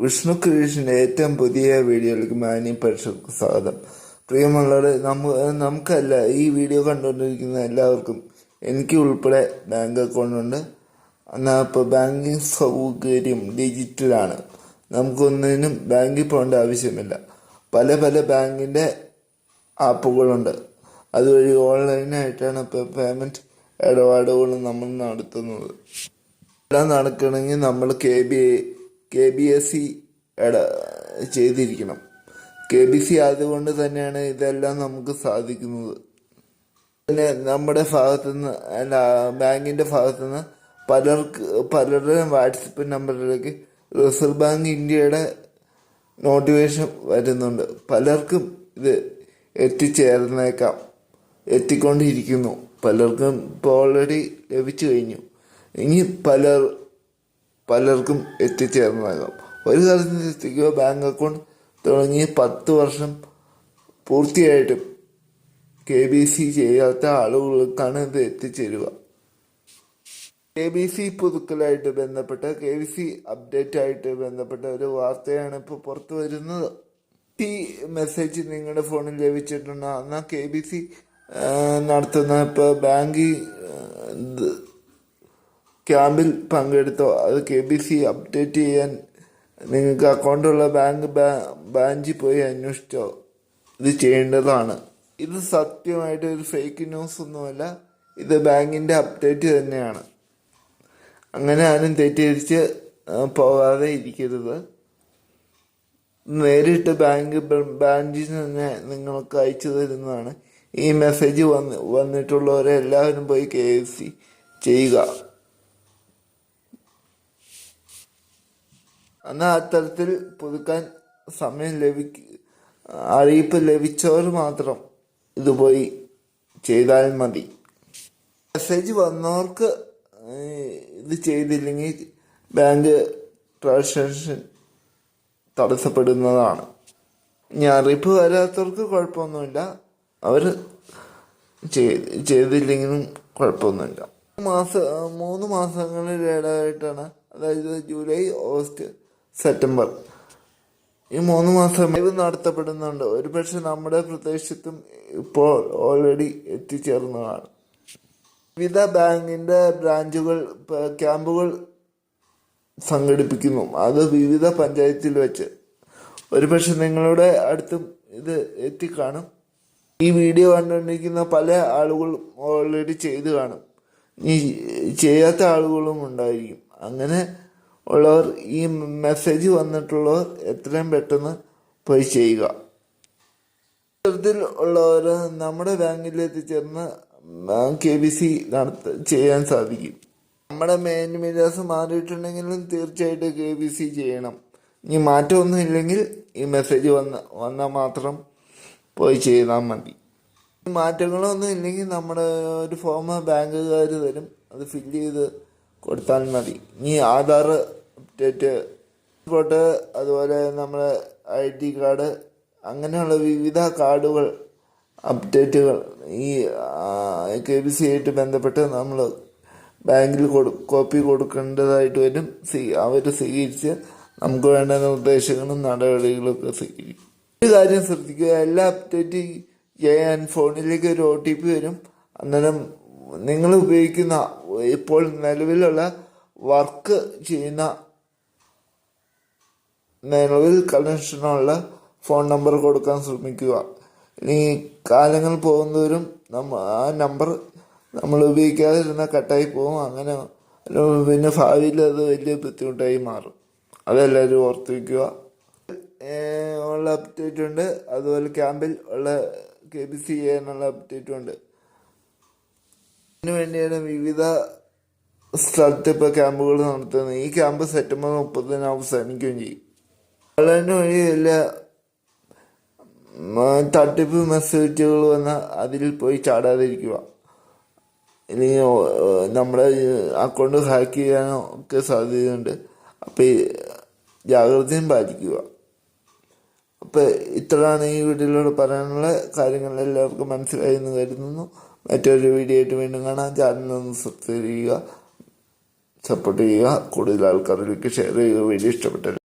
വിഷ്ണു ക്രിയേഷന്റെ ഏറ്റവും പുതിയ വീഡിയോയിലേക്ക് മാനി പരിശോധന സ്വാഗതം. പ്രിയമുള്ളവരെ നമ്മ നമുക്കല്ല ഈ വീഡിയോ കണ്ടുകൊണ്ടിരിക്കുന്ന എല്ലാവർക്കും എനിക്ക് ഉൾപ്പെടെ ബാങ്ക് അക്കൗണ്ട് ഉണ്ട്. എന്നാൽ ഇപ്പോൾ ബാങ്കിങ് സൗകര്യം ഡിജിറ്റലാണ്. നമുക്കൊന്നിനും ബാങ്കിൽ പോകേണ്ട ആവശ്യമില്ല. പല പല ബാങ്കിന്റെ ആപ്പുകളുണ്ട്. അതുവഴി ഓൺലൈനായിട്ടാണ് ഇപ്പോൾ പേയ്മെന്റ് ഇടപാടുകൾ നമ്മൾ നടത്തുന്നത്. എല്ലാം നടക്കണമെങ്കിൽ നമ്മൾ K B K B S C ചെയ്തിരിക്കണം. കെ ബി സി ആയതുകൊണ്ട് തന്നെയാണ് ഇതെല്ലാം നമുക്ക് സാധിക്കുന്നത്. പിന്നെ നമ്മുടെ ഭാഗത്തുനിന്ന് അല്ല ബാങ്കിന്റെ ഭാഗത്തുനിന്ന് പലർക്ക് പലരുടെയും വാട്സപ്പ് നമ്പറിലേക്ക് റിസർവ് ബാങ്ക് ഇന്ത്യയുടെ നോട്ടിഫിക്കേഷൻ വരുന്നുണ്ട്. പലർക്കും ഇത് എത്തിച്ചേർന്നേക്കാം എത്തിക്കൊണ്ടിരിക്കുന്നു. പലർക്കും ഇപ്പോൾ ഓൾറെഡി ലഭിച്ചു കഴിഞ്ഞു. ഇനി പലർ പലർക്കും എത്തിച്ചേർന്നതാകാം ഒരു സ്ഥലത്ത് എത്തിക്കുക ബാങ്ക് അക്കൗണ്ട് തുടങ്ങി പത്ത് വർഷം പൂർത്തിയായിട്ടും കെ ബി സി ചെയ്യാത്ത ആളുകൾക്കാണ് ഇത് എത്തിച്ചേരുക. കെ ബി സി പുതുക്കലായിട്ട് ബന്ധപ്പെട്ട കെ ബി സി അപ്ഡേറ്റ് ആയിട്ട് ബന്ധപ്പെട്ട ഒരു വാർത്തയാണ് ഇപ്പോൾ പുറത്തു വരുന്നത്. ഈ മെസ്സേജ് നിങ്ങളുടെ ഫോണിൽ ലഭിച്ചിട്ടുണ്ടോ? എന്നാൽ കെ ബി സി നടത്തുന്ന ഇപ്പോൾ ബാങ്കിൽ ക്യാമ്പിൽ പങ്കെടുത്തോ? അത് കെ ബി സി അപ്ഡേറ്റ് ചെയ്യാൻ നിങ്ങൾക്ക് അക്കൗണ്ടുള്ള ബാങ്ക് ബ്രാഞ്ചിൽ പോയി അന്വേഷിച്ചോ? ഇത് ചെയ്യേണ്ടതാണ്. ഇത് സത്യമായിട്ട് ഒരു ഫേക്ക് ന്യൂസ് ഒന്നുമല്ല. ഇത് ബാങ്കിന്റെ അപ്ഡേറ്റ് തന്നെയാണ്. അങ്ങനെ ആരും തെറ്റിദ്ധരിച്ച് പോകാതെ ഇരിക്കരുത്. നേരിട്ട് ബാങ്ക് ബ്രാഞ്ചിൽ തന്നെ നിങ്ങൾക്ക് അയച്ചു തരുന്നതാണ്. ഈ മെസ്സേജ് വന്ന് വന്നിട്ടുള്ളവരെ എല്ലാവരും പോയി കെ ചെയ്യുക. എന്നാൽ അത്തരത്തിൽ പുതുക്കാൻ സമയം ലഭിക്ക അറിയിപ്പ് ലഭിച്ചവർ മാത്രം ഇത് പോയി ചെയ്താൽ മതി. മെസ്സേജ് വന്നവർക്ക് ഇത് ചെയ്തില്ലെങ്കിൽ ബാങ്ക് ട്രാൻസാക്ഷൻ തടസ്സപ്പെടുന്നതാണ്. ഇനി അറിയിപ്പ് വരാത്തവർക്ക് കുഴപ്പമൊന്നുമില്ല. അവർ ചെയ്തില്ലെങ്കിലും കുഴപ്പമൊന്നുമില്ല. മാസം മൂന്ന് മാസങ്ങളിൽ ഇടയായിട്ടാണ് അതായത് ജൂലൈ ഓഗസ്റ്റ് സെപ്റ്റംബർ. ഈ മൂന്ന് മാസം ഇത് നടത്തപ്പെടുന്നുണ്ട്. ഒരുപക്ഷെ നമ്മുടെ പ്രദേശത്തും ഇപ്പോൾ ഓൾറെഡി എത്തിച്ചേർന്നതാണ്. വിവിധ ബാങ്കിന്റെ ബ്രാഞ്ചുകൾ ക്യാമ്പുകൾ സംഘടിപ്പിക്കുന്നു. അത് വിവിധ പഞ്ചായത്തിൽ വെച്ച്. ഒരുപക്ഷെ നിങ്ങളുടെ അടുത്തും ഇത് എത്തിക്കാണും. ഈ വീഡിയോ കണ്ടുകൊണ്ടിരിക്കുന്ന പല ആളുകളും ഓൾറെഡി ചെയ്തു കാണും. ഈ ചെയ്യാത്ത ആളുകളും ഉണ്ടായിരിക്കും. അങ്ങനെ ഉള്ളവർ ഈ മെസ്സേജ് വന്നിട്ടുള്ളവർ എത്രയും പെട്ടെന്ന് പോയി ചെയ്യുക. ഇത്തരത്തിൽ ഉള്ളവർ നമ്മുടെ ബാങ്കിൽ എത്തിച്ചേർന്ന് കെ ബി സി നടത്ത ചെയ്യാൻ സാധിക്കും. നമ്മുടെ മെയിൻ വിലാസ് മാറിയിട്ടുണ്ടെങ്കിലും തീർച്ചയായിട്ടും കെ ബി സി ചെയ്യണം. ഇനി മാറ്റമൊന്നും ഇല്ലെങ്കിൽ ഈ മെസ്സേജ് വന്ന വന്നാൽ മാത്രം പോയി ചെയ്താൽ മതി. മാറ്റങ്ങളൊന്നും ഇല്ലെങ്കിൽ നമ്മുടെ ഒരു ഫോം ബാങ്കുകാർ തരും അത് ഫില്ല് ചെയ്ത് കൊടുത്താൽ മതി. ഇനി ആധാർ അപ്ഡേറ്റ് പാസ്പോർട്ട് അതുപോലെ നമ്മുടെ ഐ ഡി കാർഡ് അങ്ങനെയുള്ള വിവിധ കാർഡുകൾ അപ്ഡേറ്റുകൾ ഈ കെ ബി സി ആയിട്ട് ബന്ധപ്പെട്ട് നമ്മൾ ബാങ്കിൽ കൊടു കോപ്പി കൊടുക്കേണ്ടതായിട്ട് വരും. സ്വീ അവർ സ്വീകരിച്ച് നമുക്ക് വേണ്ട നിർദ്ദേശങ്ങളും നടപടികളൊക്കെ സ്വീകരിക്കും. ഒരു കാര്യം ശ്രദ്ധിക്കുക എല്ലാ അപ്ഡേറ്റ് ചെയ്യാൻ ഫോണിലേക്ക് ഒരു ഒ ടി പി വരും. അന്നേരം നിങ്ങൾ ഉപയോഗിക്കുന്ന ഇപ്പോൾ നിലവിലുള്ള വർക്ക് ചെയ്യുന്ന നിലവിൽ കണക്ഷനുള്ള ഫോൺ നമ്പർ കൊടുക്കാൻ ശ്രമിക്കുക. ഇനി കാലങ്ങൾ പോകുന്നവരും നമ്മ ആ നമ്പർ നമ്മൾ ഉപയോഗിക്കാതിരുന്ന കട്ടായി പോകും. അങ്ങനെ പിന്നെ ഭാവിയിൽ അത് വലിയ ബുദ്ധിമുട്ടായി മാറും. അതെല്ലാവരും ഓർത്ത് വയ്ക്കുക ഉള്ള അപ്ഡേറ്റ് ഉണ്ട്. അതുപോലെ ക്യാമ്പിൽ ഉള്ള കെ ബി സി എന്നുള്ള അപ്ഡേറ്റും ഉണ്ട്. അതിനു വേണ്ടിയാണ് വിവിധ സ്ഥലത്ത് ഇപ്പോൾ ക്യാമ്പുകൾ നടത്തുന്നത്. ഈ ക്യാമ്പ് സെപ്റ്റംബർ മുപ്പതിന് അവസാനിക്കുകയും ചെയ്യും. ഓൺലൈൻ വഴിയില്ല തട്ടിപ്പ് മെസ്സേജുകൾ വന്ന അതിൽ പോയി ചാടാതിരിക്കുക. ഇല്ലെങ്കിൽ നമ്മുടെ അക്കൗണ്ട് ഹാക്ക് ചെയ്യാനോ ഒക്കെ സാധ്യതയുണ്ട് അപ്പോൾ ജാഗ്രതയും പാലിക്കുക. അപ്പോൾ ഇത്രയാണ് ഈ വീഡിയോയിലൂടെ പറയാനുള്ള കാര്യങ്ങൾ എല്ലാവർക്കും മനസ്സിലായി എന്ന് കരുതുന്നു. മറ്റൊരു വീഡിയോ ആയിട്ട് വീണ്ടും കാണാം. ചാനലൊന്ന് സബ്സ്ക്രൈബ് ചെയ്യുക സപ്പോർട്ട് ചെയ്യുക. കൂടുതൽ ആൾക്കാരിലേക്ക് ഷെയർ ചെയ്യുക. വീഡിയോ ഇഷ്ടപ്പെട്ടത്